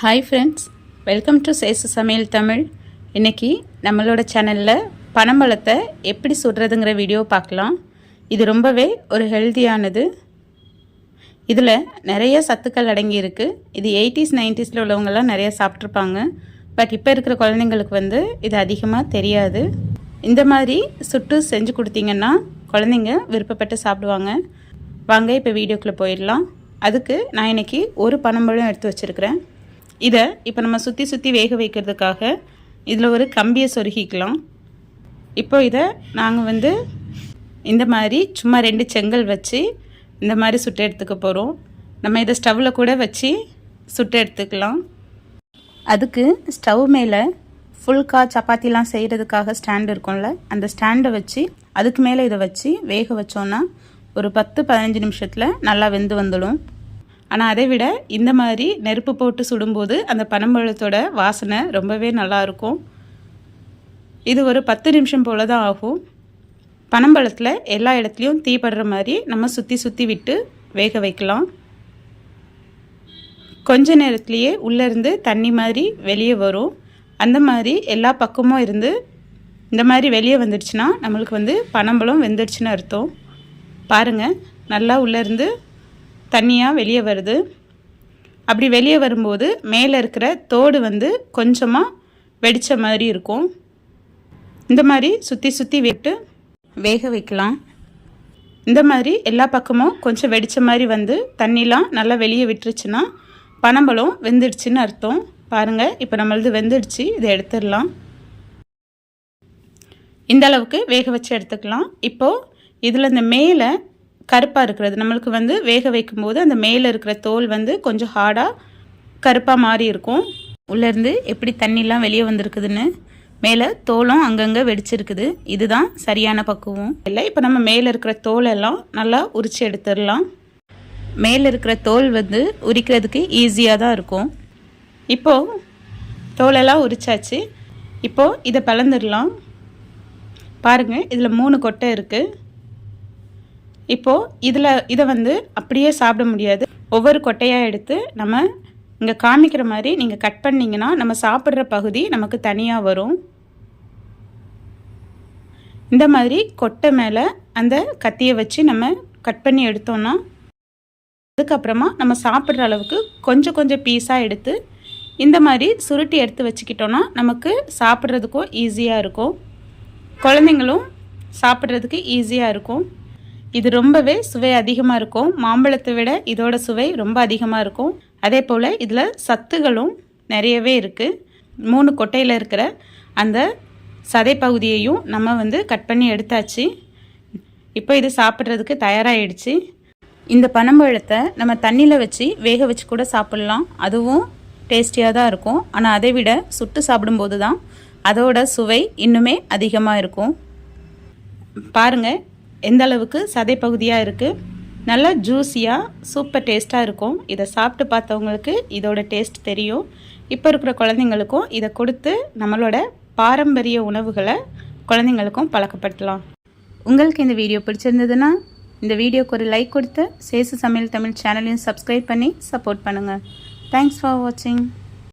Hi friends welcome to Sesu சமையல் தமிழ் இன்றைக்கி நம்மளோட சேனலில் பனம்பழத்தை எப்படி சுடுறதுங்கிற வீடியோ பார்க்கலாம். இது ரொம்பவே ஒரு ஹெல்த்தியானது இதில் நிறைய சத்துக்கள் அடங்கியிருக்கு இது எயிட்டிஸ் நைன்டிஸில் உள்ளவங்கெல்லாம் நிறைய சாப்பிட்ருப்பாங்க பட் இப்போ இருக்கிற குழந்தைங்களுக்கு வந்து இது அதிகமாக தெரியாது. இந்த மாதிரி சுட்டு செஞ்சு கொடுத்தீங்கன்னா குழந்தைங்க விருப்பப்பட்டு சாப்பிடுவாங்க. வாங்க இப்போ வீடியோக்குள்ளே போயிடலாம். அதுக்கு நான் இன்றைக்கி ஒரு பனம்பழம் எடுத்து வச்சுருக்கிறேன். இதை இப்போ நம்ம சுற்றி சுற்றி வேக வைக்கிறதுக்காக இதில் ஒரு கம்பியை சொருகிக்கலாம். இப்போ இதை நாங்கள் வந்து இந்த மாதிரி சும்மா ரெண்டு செங்கல் வச்சு இந்த மாதிரி சுட்டு எடுத்துக்க போகிறோம் நம்ம இதை ஸ்டவ்வில் கூட வச்சு சுட்டு எடுத்துக்கலாம். அதுக்கு ஸ்டவ் மேலே ஃபுல்கா சப்பாத்திலாம் செய்கிறதுக்காக ஸ்டாண்ட் இருக்கும்ல அந்த ஸ்டாண்டை வச்சு அதுக்கு மேலே இதை வச்சு வேக வச்சோன்னா ஒரு பத்து பதினஞ்சு நிமிஷத்தில் நல்லா வெந்து வந்துடும். ஆனால் அதை விட இந்த மாதிரி நெருப்பு போட்டு சுடும்போது அந்த பனம்பழத்தோட வாசனை ரொம்பவே நல்லாயிருக்கும் இது ஒரு பத்து நிமிஷம் போல் தான் ஆகும். பனம்பழத்தில் எல்லா இடத்துலையும் தீப்படுற மாதிரி நம்ம சுற்றி சுற்றி விட்டு வேக வைக்கலாம். கொஞ்ச நேரத்துலேயே உள்ளேருந்து தண்ணி மாதிரி வெளியே வரும். அந்த மாதிரி எல்லா பக்கமும் இருந்து இந்த மாதிரி வெளியே வந்துடுச்சுன்னா நம்மளுக்கு வந்து பனம்பழம் வெந்துடுச்சுன்னு அர்த்தம். பாருங்கள் நல்லா உள்ளேருந்து தண்ணியாக வெளியே வருது. அப்படி வெளியே வரும்போது மேலே இருக்கிற தோடு வந்து கொஞ்சமாக வெடித்த மாதிரி இருக்கும். இந்த மாதிரி சுற்றி சுற்றி விட்டு வேக வைக்கலாம். இந்த மாதிரி எல்லா பக்கமும் கொஞ்சம் வெடித்த மாதிரி வந்து தண்ணிலாம் நல்லா வெளியே விட்டுருச்சுன்னா பனம்பழம் வெந்துடுச்சுன்னு அர்த்தம். பாருங்கள் இப்போ நம்மளது வெந்துடுச்சு இதை எடுத்துடலாம். இந்த அளவுக்கு வேக வச்சு எடுத்துக்கலாம். இப்போது இதில் இந்த மேலே கருப்பாக இருக்கிறது. நம்மளுக்கு வந்து வேக வைக்கும்போது அந்த மேலே இருக்கிற தோல் வந்து கொஞ்சம் ஹார்டாக கருப்பாக மாறி இருக்கும். உள்ளேருந்து எப்படி தண்ணிலாம் வெளியே வந்திருக்குதுன்னு மேலே தோலும் அங்கங்கே வெடிச்சிருக்குது. இதுதான் சரியான பக்குவம். இல்லை இப்போ நம்ம மேலே இருக்கிற தோலெல்லாம் நல்லா உரித்து எடுத்துடலாம். மேலே இருக்கிற தோல் வந்து உரிக்கிறதுக்கு ஈஸியாக தான் இருக்கும். இப்போது தோலெல்லாம் உரிச்சாச்சு. இப்போது இதை பலந்துடலாம். பாருங்கள் இதில் மூணு கொட்டை இருக்குது இப்போது இதில் இதை வந்து அப்படியே சாப்பிட முடியாது. ஒவ்வொரு கொட்டையாக எடுத்து நம்ம இங்கே காமிக்கிற மாதிரி நீங்கள் கட் பண்ணிங்கன்னா நம்ம சாப்பிட்ற பகுதி நமக்கு தனியாக வரும். இந்த மாதிரி கொட்டை மேலே அந்த கத்தியை வச்சு நம்ம கட் பண்ணி எடுத்தோன்னா அதுக்கப்புறமா நம்ம சாப்பிட்ற அளவுக்கு கொஞ்சம் கொஞ்சம் பீஸாக எடுத்து இந்த மாதிரி சுருட்டி எடுத்து வச்சுக்கிட்டோன்னா நமக்கு சாப்பிட்றதுக்கும் ஈஸியாக இருக்கும். குழந்தைங்களும் சாப்பிட்றதுக்கு ஈஸியாக இருக்கும். இது ரொம்பவே சுவை அதிகமாக இருக்கும். மாம்பழத்தை விட இதோட சுவை ரொம்ப அதிகமாக இருக்கும். அதே போல் இதில் சத்துகளும் நிறையவே இருக்குது மூணு கொட்டையில் இருக்கிற அந்த சதை பகுதியையும் நம்ம வந்து கட் பண்ணி எடுத்தாச்சு. இப்போ இது சாப்பிட்றதுக்கு தயாராகிடுச்சு இந்த பனம்பழத்தை நம்ம தண்ணியில் வச்சு வேக வச்சு கூட சாப்பிட்லாம். அதுவும் டேஸ்டியாக தான் இருக்கும். ஆனால் அதை விட சுட்டு சாப்பிடும்போது தான் அதோட சுவை இன்னுமே அதிகமாக இருக்கும். பாருங்கள் எந்த அளவுக்கு சதை பகுதியாக இருக்குது நல்லா ஜூஸியாக சூப்பர் டேஸ்ட்டாக இருக்கும். இதை சாப்பிட்டு பார்த்தவங்களுக்கு இதோட டேஸ்ட் தெரியும். இப்போ இருக்கிற குழந்தைங்களுக்கும் இதை கொடுத்து நம்மளோட பாரம்பரிய உணவுகளை குழந்தைங்களுக்கும் பழக்கப்படுத்தலாம். உங்களுக்கு இந்த வீடியோ பிடிச்சிருந்ததுன்னா இந்த வீடியோக்கு ஒரு லைக் கொடுத்து சேசு சமையல் தமிழ் சேனலையும் சப்ஸ்கிரைப் பண்ணி சப்போர்ட் பண்ணுங்கள் தேங்க்ஸ் ஃபார் வாட்சிங்